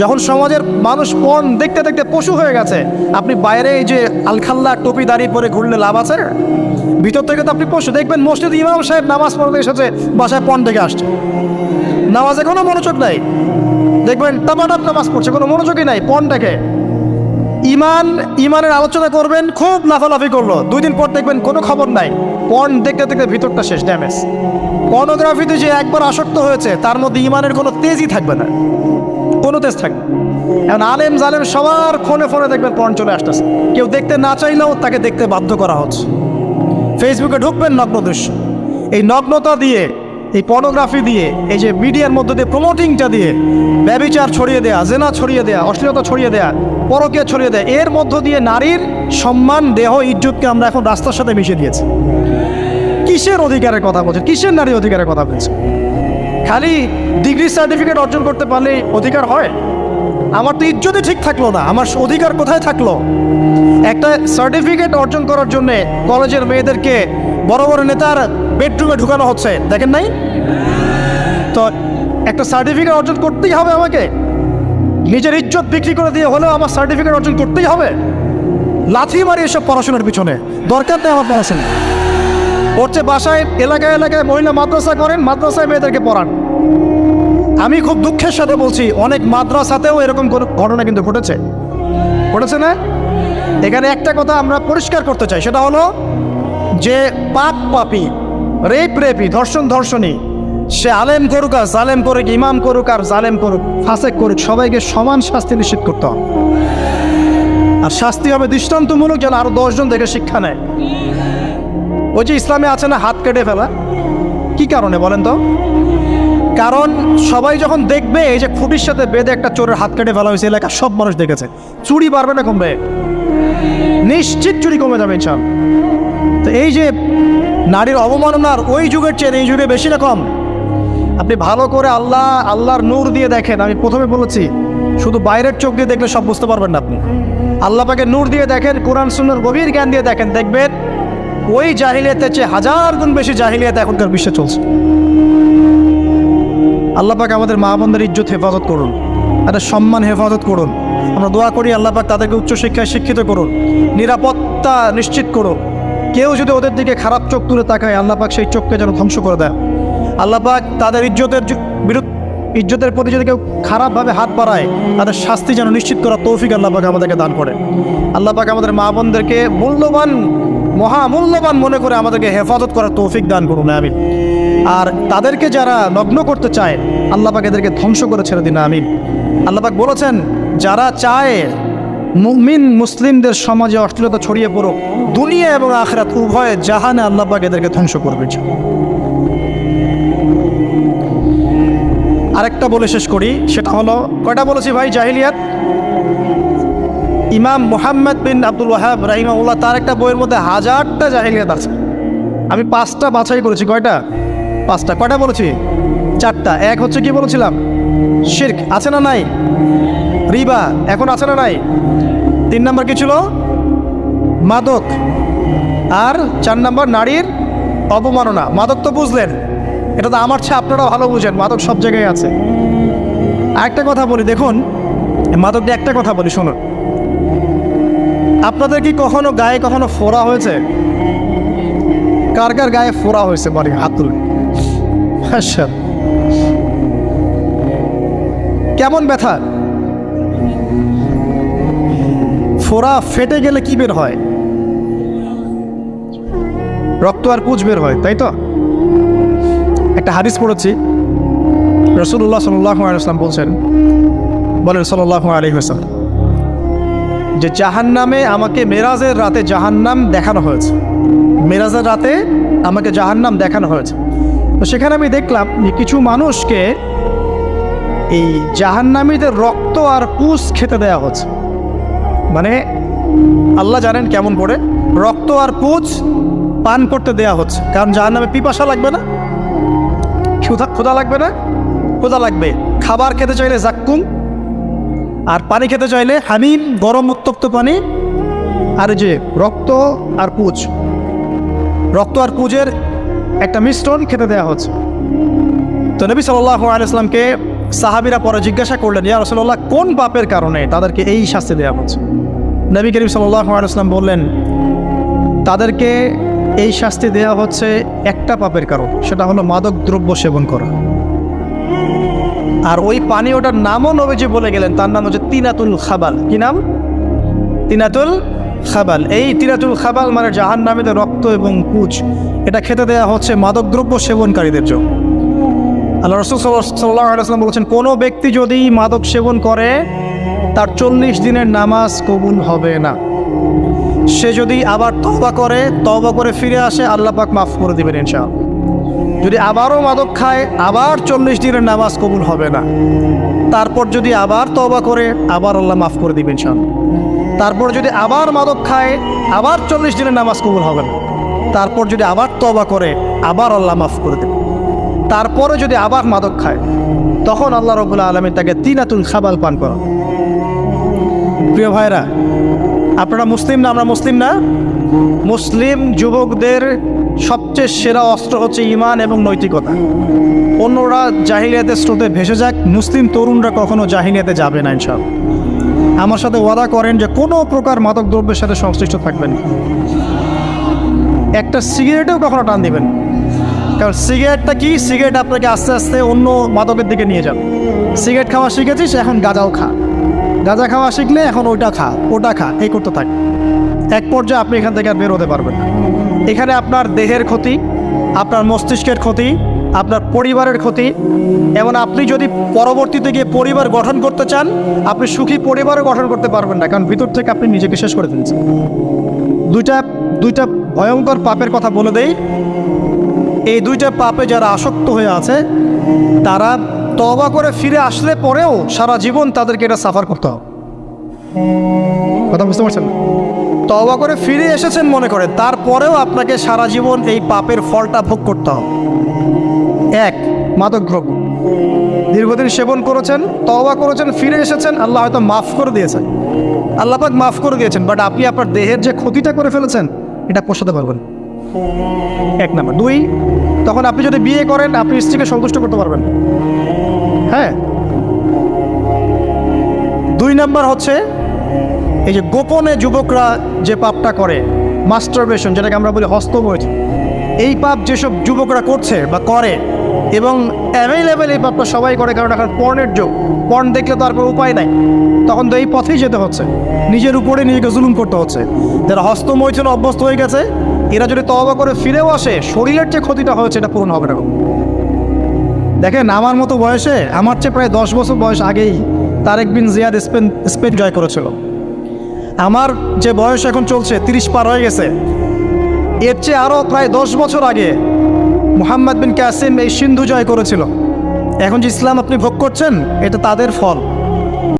যখন সমাজের মানুষ পণ দেখতে দেখতে পশু হয়ে গেছে, আপনি বাইরে এই যে আলখাল্লা টুপি দাঁড়িয়ে পরে ঘুরলে লাভ আছে? ভিতর থেকে তো আপনি পশু দেখবেন, মসজিদ ইমাম সাহেব নামাজ পড়তে এসেছে, বাসায় পণ থেকে আসছে। নামাজে কোনো মনোযোগ নাই। দেখবেন টাপাটাপ নামাজ পড়ছে, কোনো মনোযোগই নাই পণটাকে। ইমান, ইমানের আলোচনা করবেন, খুব লাফালাফি করল। দুই দিন পর দেখবেন কোনো খবর নাই। পণ দেখতে দেখতে ভিতরটা শেষ ড্যামেজ পর্নোগ্রাফিতে যে একবার আসক্ত হয়েছে, তার মধ্যে ইমানের কোনো তেজই থাকবে না। কোনো থাকবে এখন আলেম জালেম সবার ফোনে ফোনে দেখবেন পর্ন চলে আসতেছে। কেউ দেখতে না চাইলেও তাকে দেখতে বাধ্য করা হচ্ছে। ফেসবুকে ঢুকবেন নগ্ন দৃশ্য। এই নগ্নতা দিয়ে, এই পর্নোগ্রাফি দিয়ে, এই যে মিডিয়ার মধ্যে দিয়ে প্রমোটিংটা দিয়ে, ব্যবিচার ছড়িয়ে দেয়া, জেনা ছড়িয়ে দেয়া, অশ্লীলতা ছড়িয়ে দেয়া পরকে ছড়িয়ে দেয়া, এর মধ্য দিয়ে নারীর সম্মান, দেহ, ইজ্জতকে আমরা এখন রাস্তার সাথে মিশিয়ে দিয়েছি। কিসের অধিকারের কথা বলছে কিসের নারী অধিকারের কথা বলছে খালি ডিগ্রি সার্টিফিকেট অর্জন করতে পারলে অধিকার হয়? আমার তো ইজ্জতই ঠিক থাকল না, আমার অধিকার কোথায় থাকল? একটা সার্টিফিকেট অর্জন করার জন্য কলেজের মেয়েদেরকে বড় বড় নেতার বেডরুমে ঢুকানো হচ্ছে, দেখেন নাই? তো একটা সার্টিফিকেট অর্জন করতেই হবে আমাকে। নিজের ইজ্জত বিক্রি করে দিয়ে হলেও আমার সার্টিফিকেট অর্জন করতেই হবে। লাথি মারি এসব পড়াশোনার পিছনে, দরকার নেই আমার হচ্ছে বাসায়, এলাকায় এলাকায় মহিলা মাদ্রাসা করেন, মাদ্রাসায় মেয়েদেরকে পড়ান। আমি খুব দুঃখের সাথে বলছি, অনেক মাদ্রাসাতেও এরকম ঘটনা কিন্তু ঘটেছে। ঘটেছে না? এখানে একটা কথা আমরা পরিষ্কার করতে চাই, সেটা হলো যে পাপ পাপি, রেপ রেপি, ধর্ষণ ধর্ষণী, সে আলেম করুক আর জালেম করুক, ইমাম করুক আর জালেম করুক, ফাসেক করুক, সবাইকে সমান শাস্তি নিশ্চিত করতে হবে। আর শাস্তি হবে দৃষ্টান্তমূলক যেন আরও দশজন দেখে শিক্ষা নেয়। ওই যে ইসলামে আছে না, হাত কেটে ফেলা। কি কারণে বলেন তো? কারণ সবাই যখন দেখবে, এই যে খুঁটির সাথে বেঁধে একটা চোরের হাত কেটে ফেলা হয়েছে, এলাকার সব মানুষ দেখেছে। চুরি বাড়বে না কমবে। নিশ্চিত চুরি কমে যাবে ইনশাল তো এই যে নারীর অবমাননার ওই যুগের চেয়ে এই যুগে বেশি না কম। আপনি ভালো করে আল্লাহ, আল্লাহর নূর দিয়ে দেখেন। আমি প্রথমে বলেছি, শুধু বাইরের চোখ দিয়ে দেখলে সব বুঝতে পারবেন না আপনি। আল্লাহ পাকে নূর দিয়ে দেখেন, কোরআন সুন্নার গভীর জ্ঞান দিয়ে দেখেন। দেখবেন ওই জাহিলিয়াতের চেয়ে হাজার গুণ বেশি জাহিলিয়াত এখনকার বিশ্বে চলছে। আল্লাহ পাক আমাদের মা বোনদের ইজ্জত হেফাজত করুন, একটা সম্মান হেফাজত করুন। আমরা দোয়া করি আল্লাহ পাক তাদেরকে উচ্চশিক্ষায় শিক্ষিত করুন, নিরাপত্তা নিশ্চিত করুন। কেউ যদি ওদের দিকে খারাপ চোখ তুলে তাকায়, আল্লাহ পাক সেই চোখকে যেন ধ্বংস করে দেয়। আল্লাহ পাক তাদের ইজ্জতের বিরুদ্ধে ইজ্জতের প্রতি যদি কেউ খারাপভাবে হাত বাড়ায়, তাদের শাস্তি যেন নিশ্চিত করা তৌফিক আল্লাহ পাক আমাদেরকে দান করে। আল্লাহ পাক আমাদের মা বোনদেরকে মূল্যবান মহামূল্যবান মনে করে আমাদেরকে হেফাজত করার তৌফিক দান করুন, আমিন। আর তাদেরকে যারা নগ্ন করতে চায়, আল্লাহ পাক এদেরকে ধ্বংস করে ছেড়ে দিন, আমিন। আল্লাহ পাক বলেছেন, যারা চায় মুমিন মুসলিমদের সমাজে অশ্লীলতা ছড়িয়ে পড়ুক, দুনিয়া এবং আখরাত উভয়ে জাহানে আল্লাহ পাক এদেরকে ধ্বংস করবে আরেকটা বলে শেষ করি, সেটা হলো, কয়টা বলেছি ভাই? জাহিলিয়াত? ইমাম মোহাম্মদ বিন আব্দুল ওয়াহাব রাহিমাউল্লাহ তার একটা বইয়ের মধ্যে হাজারটা জাহিলিয়াত আছে। আমি পাঁচটা বাছাই করেছি, কয়টা? পাঁচটা। কয়টা বলেছি? চারটা। এক হচ্ছে কি বলেছিলাম? শির্ক। আছে না নাই? রিবা। এখন আছে না নাই? তিন নম্বর কি ছিল? মাদক। আর চার নম্বর নারীর অবমাননা। মাদক তো বুঝলেন, এটা তো আমার চেয়ে আপনারা ভালো বুঝেন, মাদক সব জায়গায় আছে। আরেকটা কথা বলি, দেখুন, মাদক একটা কথা বলি, শুনুন। আপনাদের কি কখনো গায়ে কখনো ফোড়া হয়েছে? কার কার গায়ে ফোড়া হয়েছে বলে হাত তুলে? আচ্ছা কেমন ব্যথা? ফোড়া ফেটে গেলে কি বের হয়? রক্ত আর পুজ বের হয়, তাই তো? একটা হাদিস পড়েছি রসুল্লাহ সাল্লাহ আলাইসলাম বলছেন, বলেন সাল্লাহ আলী হাসান যে জাহান নামে আমাকে মেরাজের রাতে জাহান্নাম দেখানো হয়েছে। মেরাজের রাতে আমাকে জাহান্নাম দেখানো হয়েছে। তো সেখানে আমি দেখলাম যে কিছু মানুষকে এই জাহান্নামীদের রক্ত আর পুষ খেতে দেয়া হচ্ছে। মানে আল্লাহ জানেন কেমন করে রক্ত আর পুজ পান করতে দেয়া হচ্ছে। কারণ জাহান্নামে পিপাসা লাগবে না, ক্ষুধা ক্ষুধা লাগবে না, ক্ষুধা লাগবে। খাবার খেতে চাইলে জাক্কুম আর পানি খেতে চাইলে হামিম, গরম উত্তপ্ত পানি, আর যে রক্ত আর পুজ। রক্ত আর পুজের একটা মিশ্রণ খেতে দেওয়া হচ্ছে। তো নবী সাল্লাহ আলাইসলামকে সাহাবিরা পরে জিজ্ঞাসা করলেন, ইয়া রসল্লাহ কোন পাপের কারণে তাদেরকে এই শাস্তি দেওয়া হচ্ছে? নবী করিম সাল্লাম বললেন, তাদেরকে এই শাস্তি দেওয়া হচ্ছে একটা পাপের কারণ, সেটা হলো মাদক দ্রব্য সেবন করা। আর ওই পানি ওটার নামও নবীজি বলে গেলেন, তার নাম হচ্ছে তিনাতুল খাবাল। কি নাম? তিনাতুল খাবাল। এই তিনাতুল খাবাল মানে জাহান নামীদের রক্ত এবং কুচ এটা খেতে দেওয়া হচ্ছে মাদকদ্রব্য সেবনকারীদের জন্য। আল্লাহ রসুল সাল্লাহ বলছেন, কোনো ব্যক্তি যদি মাদক সেবন করে, তার চল্লিশ দিনের নামাজ কবুল হবে না। সে যদি আবার তবা করে তবা করে ফিরে আসে, আল্লাহ পাক মাফ করে দিবেন ইনশাআল্লাহ। যদি আবারও মাদক খায়, আবার চল্লিশ দিনের নামাজ কবুল হবে না। তারপর যদি আবার তবা করে, আবার আল্লাহ মাফ করে দিবেন ইনশাআল্লাহ। তারপর যদি আবার মাদক খায়, আবার চল্লিশ দিনের নামাজ কবুল হবে না। তারপর যদি আবার তবা করে, আবার আল্লাহ মাফ করে দেবে তারপরে যদি আবার মাদক খায়, তখন আল্লাহ রবুল্লা আলমী তাকে তিনাতুল খাবাল পান করা প্রিয় ভাইরা আপনারা মুসলিম না, আমরা মুসলিম না। মুসলিম যুবকদের সবচেয়ে সেরা অস্ত্র হচ্ছে ইমান এবং নৈতিকতা। অন্যরা জাহিলিয়াতের স্রোতে ভেসে যাক, মুসলিম তরুণরা কখনো জাহিলিয়াতে যাবে না ইনশাল আমার সাথে ওয়াদা করেন যে কোনো প্রকার মাদক দ্রব্যের সাথে সংশ্লিষ্ট থাকবেন। একটা সিগারেটেও কখনো টান দিবেন কারণ সিগারেটটা কি? সিগারেট আপনাকে আস্তে আস্তে অন্য মাদকের দিকে নিয়ে যাবে। সিগারেট খাওয়া শিখেছিস, এখন গাঁজাও খা। গাঁজা খাওয়া শিখলে এখন ওইটা খা, ওটা খা, এই করতে থাক। এক পর্যায়ে আপনি এখান থেকে আর বের হতে পারবেন না। এখানে আপনার দেহের ক্ষতি, আপনার মস্তিষ্কের ক্ষতি, আপনার পরিবারের ক্ষতি, এবং আপনি যদি পরবর্তীতে গিয়ে পরিবার গঠন করতে চান, আপনি সুখী পরিবারও গঠন করতে পারবেন না, কারণ ভিতর থেকে আপনি নিজেকে শেষ করে দিচ্ছেন দুইটা দুইটা ভয়ঙ্কর পাপের কথা বলে দেই। এই দুইটা পাপে যারা আসক্ত হয়ে আছে, তারা তবা করে ফিরে আসলে পরেও সারা জীবন তাদেরকে এটা সাফার করতে হবে। কথা বুঝতে পারছেন তবা করে ফিরে এসেছেন মনে করে, তারপরেও আপনাকে সারা জীবন এই পাপের ফলটা ভোগ করতে হবে। এক, মাদক দ্রব্য। দীর্ঘদিন সেবন করেছেন তবা করেছেন, ফিরে এসেছেন, আল্লাহ হয়তো মাফ করে দিয়েছেন। আল্লাহ পাক মাফ করে দিয়েছেন বাট আপনি আপনার দেহের যে ক্ষতিটা করে ফেলেছেন, এটা পোষাতে পারবেন। এক নাম্বার। দুই, তখন আপনি যদি বিয়ে করেন, আপনি স্ত্রীকে সন্তুষ্ট করতে পারবেন। হ্যাঁ। দুই নাম্বার হচ্ছে, এই যে গোপনে যুবকরা যে পাপটা করে মাস্টারবেশন যেটাকে আমরা বলি হস্তমৈথুন, এই পাপ যেসব যুবকরা করছে বা করে, এবং অ্যাভেলেবেল এই পাপটা সবাই করে কারণ এখন পর্ণের যোগ। পর্ন দেখলে তো আর কোনো উপায় নাই। তখন তো এই পথেই যেতে হচ্ছে। নিজের উপরে নিজেকে জুলুম করতে হচ্ছে। যারা হস্তমৈথুন অভ্যস্ত হয়ে গেছে, এরা যদি তবা করে ফিরেও আসে, শরীরের যে ক্ষতিটা হয়েছে, এটা পূরণ হবে না। দেখেন, আমার মতো বয়সে আমার চেয়ে প্রায় দশ বছর বয়স আগেই Tariq bin Ziyad Spain Spain জয় করেছিল। আমার যে বয়স এখন চলছে, তিরিশ পার হয়ে গেছে। এর চেয়ে আরও প্রায় দশ বছর আগে মোহাম্মদ বিন ক্যাসিম এই সিন্ধু জয় করেছিল। এখন যে ইসলাম আপনি ভোগ করছেন, এটা তাদের ফল।